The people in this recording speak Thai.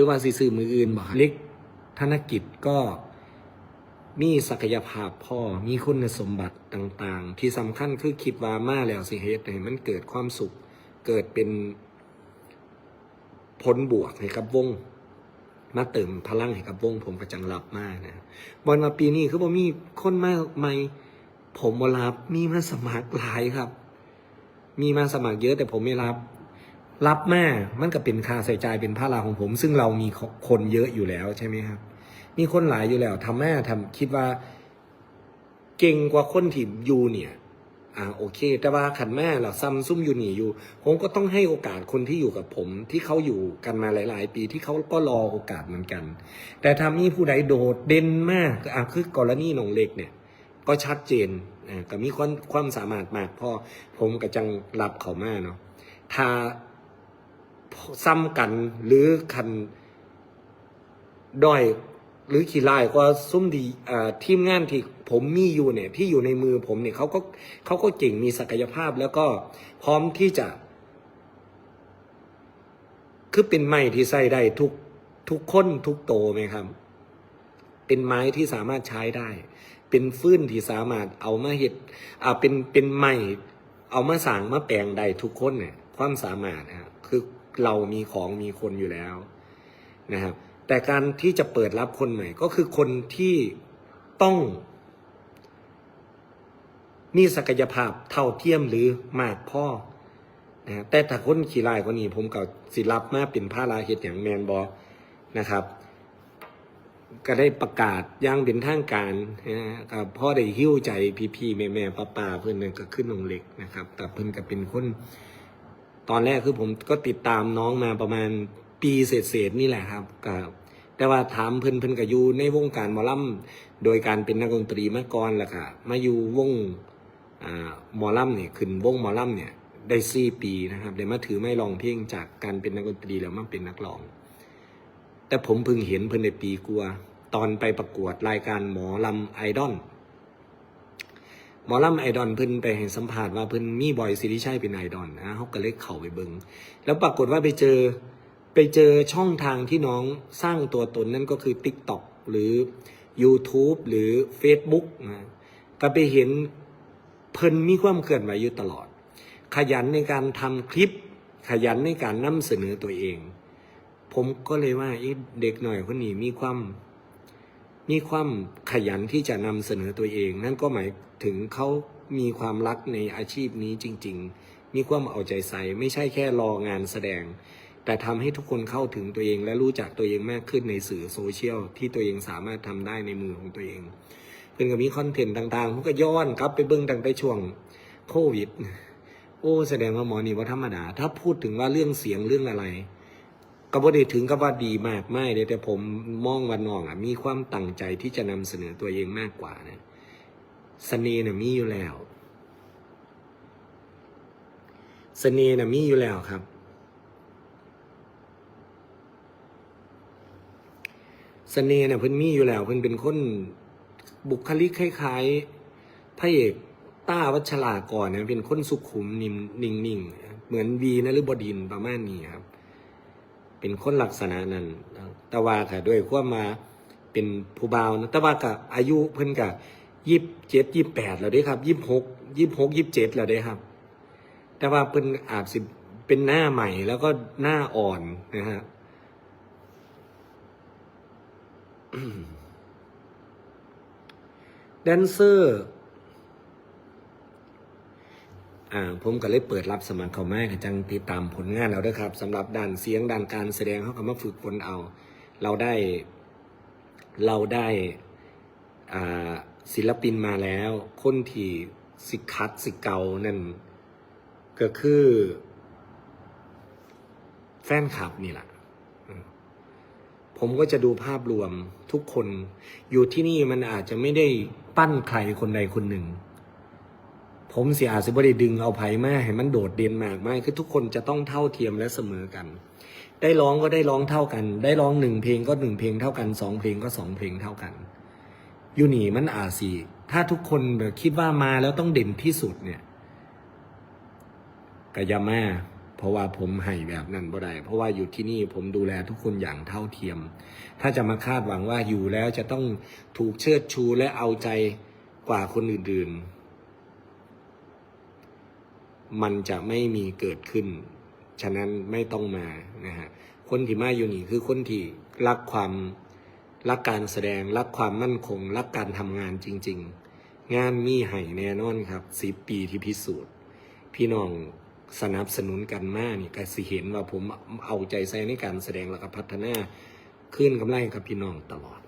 รือว่าสิซื้อมืออื่นบ่เล็กธนกิจก็มีศักยภาพพอมีคุณสมบัติต่างๆ ที่สำคัญคือคิดว่ามาแล้วสิเฮ็ดให้มันเกิดความสุข เกิดเป็นผลบวกให้กับวง มาเติมพลังให้กับวง ผมก็จังรับมากนะบอลมาปีนี้คือบ่มีคนมาใหม่ผมบ่รับมีมาสมัครหลายครับ มีมาสมัครเยอะแต่ผมไม่รับ รับแม่มันก็เป็นค่าใส่ใจเป็นภาระของผม ซึ่งเรามีคนเยอะอยู่แล้วใช่ไหมครับ มีคนหลายอยู่แล้วทำแม่ทำคิดว่า เก่งกว่าคนที่อยู่เนี่ยอ่าโอเค แต่ว่าขันแม่เราซัมซุ่มอยู่หนีอยู่ ผมก็ต้องให้โอกาสคนที่อยู่กับผม ที่เขาอยู่กันมาหลาย ๆ ปีที่เขาก็รอโอกาสเหมือนกัน แต่ถ้ามีผู้ใดโดดเด่นมากอะคือกรณีหนองเล็กเนี่ย ก็ชัดเจนอ่าก็มีความความสามารถมากพอผมก็จังรับเขามาเนาะถ้า ซ้ำกันหรือคันด้อยหรือขี้ลายกว่าซุ่มดีทีมงานที่ผมมีอยู่เนี่ยที่อยู่ในมือผมเนี่ยเขาก็เขาก็เก่งมีศักยภาพแล้วก็พร้อมที่จะ คือเป็นไม้ที่ใส่ได้ทุกทุกคนทุกโตไหมครับ เป็นไม้ที่สามารถใช้ได้ เป็นฟื้นที่สามารถเอามาเห็ดอ่าเป็นเป็นไม้เอามาสางมาแปลงได้ทุกคนเนี่ยความสามารถนะครับคือ เรามีของมีคนอยู่แล้วนะครับ แต่การที่จะเปิดรับคนใหม่ก็คือคนที่ต้อง มีศักยภาพเท่าเทียมหรือมากพ่อนะแต่ถ้าคนขี่ลายกว่านี้ ผมก็สิรับมาเป็นผ้าลาเฮ็ดอย่างแมนบอนะครับ ก็ได้ประกาศอยังเป็นทางการนะฮะกับพ่อได้หิ้วใจพี่ๆแม่ๆป้าๆเพื่อนนั่นก็ขึ้นลงเล็กนะครับ แต่เพื่อนก็เป็นคน ตอนแรกคือผมก็ติดตามน้องมาประมาณปีเศษๆนี่แหละครับก็แต่ว่าถามเพื่นเพื่นก็อยู่ในวงการหมอลำโดยการเป็นนักดนตรีมาก่อนแหละค่ะมาอยู่วงอ่าหมอลำเนี่ยขึ้นวงหมอลำเนี่ยได้สี่ปีนะครับได้มาถือไม่ลองเพลงจากการเป็นนักดนตรีแล้วมาเป็นนักร้อง แต่ผมเพิ่งเห็นเพิ่นในปีกลัว ตอนไปประกวดรายการหมอลำไอดอล หมอลำไอดอลเพิ่นไปให้สัมภาษณ์ว่าเพิ่นมีบอยสิริชัยเป็นไอดอลนะเขาก็เลยเข้าไปเบิงแล้วปรากฏว่าไปเจอไปเจอช่องทางที่น้องสร้างตัวตนนั่นก็คือ TikTok หรือ YouTube หรือ Facebook นะก็ไปเห็นเพิ่นมีความเคลื่อนไหวอยู่ตลอด ขยันในการทำคลิป ขยันในการนำเสนอตัวเอง ผมก็เลยว่าเอ๊ะเด็กหน่อยคนนี้มีความ มีความขยันที่จะนำเสนอตัวเอง นั่นก็หมายถึงเขามีความรักในอาชีพนี้จริง ๆ มีความเอาใจใส่ ไม่ใช่แค่รองานแสดง แต่ทำให้ทุกคนเข้าถึงตัวเองและรู้จักตัวเองมากขึ้นในสื่อโซเชียลที่ตัวเองสามารถทำได้ในมือของตัวเอง เพื่อนก็มีคอนเทนต์ต่างๆผมก็ย้อนกลับไปเบิ้งตั้งแต่ช่วงโควิด โอ้แสดงว่าหมอนี่ว่าธรรมดา ถ้าพูดถึงว่าเรื่องเสียงเรื่องอะไร ก็บ่ได้ถึงกับว่าดีมากไม่เลยแต่ผมมองว่าน้องอะมีความตั้งใจที่จะนำเสนอตัวเองมากกว่านะเสน่ห์น่ะมีอยู่แล้วเสน่ห์น่ะมีอยู่แล้วครับเสน่ห์น่ะเพิ่นมีอยู่แล้วเพิ่นเป็นคนบุคลิกคล้ายๆพระเอกต้าวัชรากรเนี่ยเป็นคนสุขุมนิ่มนิ่งๆเหมือนวีนฤบดินประมาณนี้ครับ เป็นคนลักษณะนั้นต่ว่าค่ะด้วยความมาเป็นผู้บ่าวนะต่ว่ากับอายุเพิ่นกับยี่สิบเจ็ดยี่สิบแปดแล้วเด้ครับยี่สิบหกยี่สิบหกยี่สิบเจ็ดแล้วเด้ครับ แต่ว่าเพิ่นอาจสิเป็นหน้าใหม่แล้วก็หน้าอ่อนนะฮะแดนเซอร์ อ่าผมก็เลยเปิดรับสมัครเข้ามาก็จังติดตามผลงานเราด้วยครับสำหรับด้านเสียงด้านการแสดงเขาก็มาฝึกฝนเอา เราได้ เราได้อ่าศิลปินมาแล้ว คนที่สิคัดสิเกานั่นก็คือ แฟนคลับนี่แหละผมก็จะดูภาพรวมทุกคน อยู่ที่นี่มันอาจจะไม่ได้ปั้นใครคนใดคนหนึ่ง ผมเสียอาจจะไม่ได้ดึงเอาไผ่มาให้มันโดดเด่นมากไม่คือทุกคนจะต้องเท่าเทียมและเสมอกัน ได้ร้องก็ได้ร้องเท่ากัน ได้ร้องหนึ่งเพลงก็หนึ่งเพลงเท่ากันสองเพลงก็สองเพลงเท่ากันยูนี่มันอาสีถ้าทุกคนแบบคิดว่ามาแล้วต้องเด่นที่สุดเนี่ยกะยามาเพราะว่าผมให้แบบนั้นบ่ได้เพราะว่าอยู่ที่นี่ผมดูแลทุกคนอย่างเท่าเทียม ถ้าจะมาคาดหวังว่าอยู่แล้วจะต้องถูกเชิดชูและเอาใจกว่าคนอื่นๆ มันจะไม่มีเกิดขึ้น ฉะนั้นไม่ต้องมานะฮะคนที่มาอยู่นี่คือคนที่รักความรักการแสดงรักความมั่นคง รักการทำงานจริง ๆ งานมีไห่แน่นอนครับสิบปีที่พิสูจน์ พี่น้องสนับสนุนกันมากนี่ก็สิเห็นว่าผมเอาใจใส่ในการแสดงแล้วก็พัฒนาขึ้นกำไรกับพี่น้องตลอด